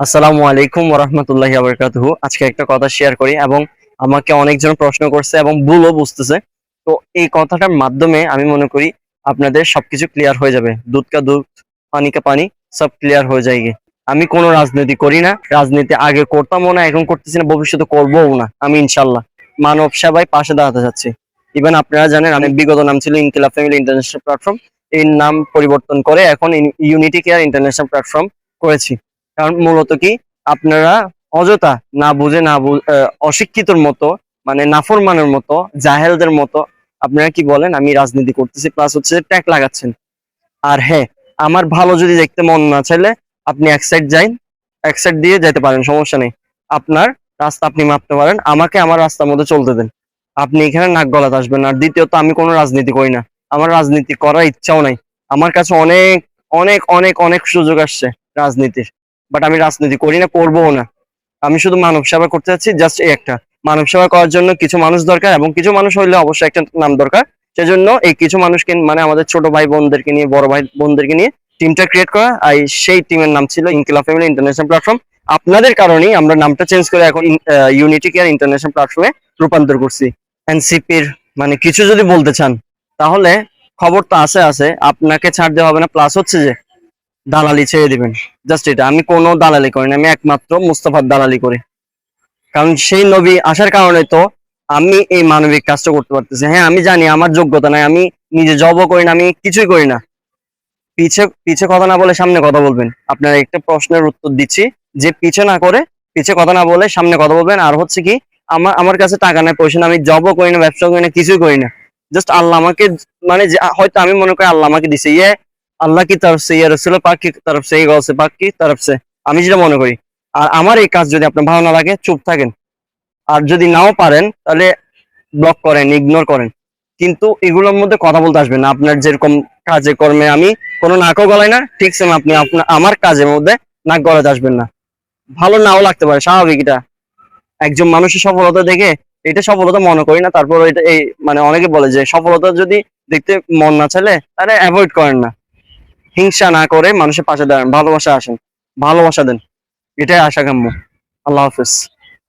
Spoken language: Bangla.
আসসালামু আলাইকুম ওরহমতুল্লাহি আবরকাতুহু। আজকে একটা কথা শেয়ার করি এবং আমাকে অনেকজন প্রশ্ন করছে এবং ভুলও বুঝতেছে। তো এই কথাটার মাধ্যমে আমি মনে করি আপনাদের সবকিছু ক্লিয়ার হয়ে যাবে। দুধ কা দুধ, পানি কা পানি, সব ক্লিয়ার হয়ে যায়গে। আমি কোনো রাজনীতি করি না, রাজনীতি আগে করতামও না, এখন করতেছি না, ভবিষ্যতে করবোও না, আমি ইনশাল্লাহ মানব সেবায় পাশে দাঁড়াতে যাচ্ছি। ইভেন আপনারা জানেন, আমি বিগত নাম ছিল ইনকিলাব ফ্যামিলি ইন্টারন্যাশনাল প্ল্যাটফর্ম এই নাম পরিবর্তন করে এখন ইউনিটি কেয়ার ইন্টারন্যাশনাল প্ল্যাটফর্ম করেছি। কারণ মূলত কি আপনারা অযথা না বুঝে, না অশিক্ষিতর মতো মানে নাফরমানের মতো, জাহেলদের মতো, আপনারা কি বলেন? আমি রাজনীতি করতেছি প্লাস হচ্ছে ট্যাগ লাগাচ্ছেন। আর হ্যাঁ আমার ভালো যদি দেখতে মন না চাইলে আপনি এক সাইড যাইন, এক সাইড দিয়ে যেতে পারেন, সমস্যা নেই। আপনার রাস্তা আপনি মাপতে পারেন, আমাকে আমার রাস্তার মধ্যে চলতে দেন। আপনি এখানে নাক গলাতে আসবেন আর দ্বিতীয়ত, আমি কোনো রাজনীতি করি না। আমার রাজনীতি করার ইচ্ছাও নাই। আমার কাছে অনেক অনেক অনেক অনেক সুযোগ আসছে রাজনীতির। বাট আমি রাজনীতি করি না, করবোও না। আমি শুধু মানব সেবা করতে চাচ্ছি জাস্ট এই একটা। মানব সেবা করার জন্য কিছু মানুষ দরকার এবং কিছু মানুষ হইলে অবশ্যই একটা নাম দরকার। সেজন্য এই কিছু মানুষকে মানে আমাদের ছোট ভাই বোনদেরকে নিয়ে, বড় ভাই বোনদেরকে নিয়ে টিমটা ক্রিয়েট করা। আর সেই টিমের নাম ছিল ইনকিলা ফ্যামিলি ইন্টারন্যাশনাল প্ল্যাটফর্ম আপনাদের কারণেই আমরা নামটা চেঞ্জ করে এখন ইউনিটি কেয়ার ইন্টারন্যাশনাল প্ল্যাটফর্মে রূপান্তর করছি। এনসিপির মানে কিছু যদি বলতে চান, তাহলে খবর তো আছে আছে। আপনাকে ছাড় দেওয়া হবে না। প্লাস হচ্ছে যে দালালি ছেড়ে দিবেন। জাস্ট এটা। আমি কোনো দালালি করি না। আমি একমাত্র মুস্তফার দালালি করি। কারণ সেই নবী আসার কারণে তো আমি এই মানবিক কাজটা করতে পারতেছি। হ্যাঁ আমি জানি আমার যোগ্যতা নাই। আমি নিজে জবও করি না, আমি কিছুই করি না। পিছে পিছে কথা না বলে সামনে কথা বলবেন। আপনার একটা প্রশ্নের উত্তর দিচ্ছি। যে পিছে না করে পিছে কথা না বলে সামনে কথা বলবেন। আর হচ্ছে কি, আমার আমার কাছে টাকা নাই, পয়সা না আমি জবও করি না ব্যবসা করি না, কিছুই করি না। জাস্ট আল্লাহ আমাকে মানে হয়তো আমি মনে করি আল্লাহ আমাকে দিছে। ইয়ে আল্লাহ কি তরফ সে, ইয়া রসুল পাক কি তরফ সে গলসে পাক কি তরফ সে। আমি যেটা মনে করি, আর আমার এই কাজ যদি আপনার ভালো না লাগে, চুপ থাকেন। আর যদি নাও পারেন, তাহলে ব্লক করেন ইগনোর করেন। কিন্তু এগুলোর মধ্যে কথা বলতে আসবেন না। আপনার যেরকম কাজে কর্মে আমি কোনো নাকও গলায় না, ঠিক সেম আপনি আপনার, আমার কাজের মধ্যে নাক গলাতে আসবেন না। ভালো নাও লাগতে পারে, স্বাভাবিক এটা। একজন মানুষের সফলতা দেখে এটা সফলতা মনে করি না তারপর এটা এই মানে অনেকে বলে যে সফলতা যদি দেখতে মন না চাইলে, তাহলে অ্যাভয়েড করেন না। হিংসা না করে মানুষের পাশে দাঁড়ান, ভালোবাসা আসেন। ভালোবাসা দেন। এটাই আশা কাম্য আল্লাহ হাফিজ।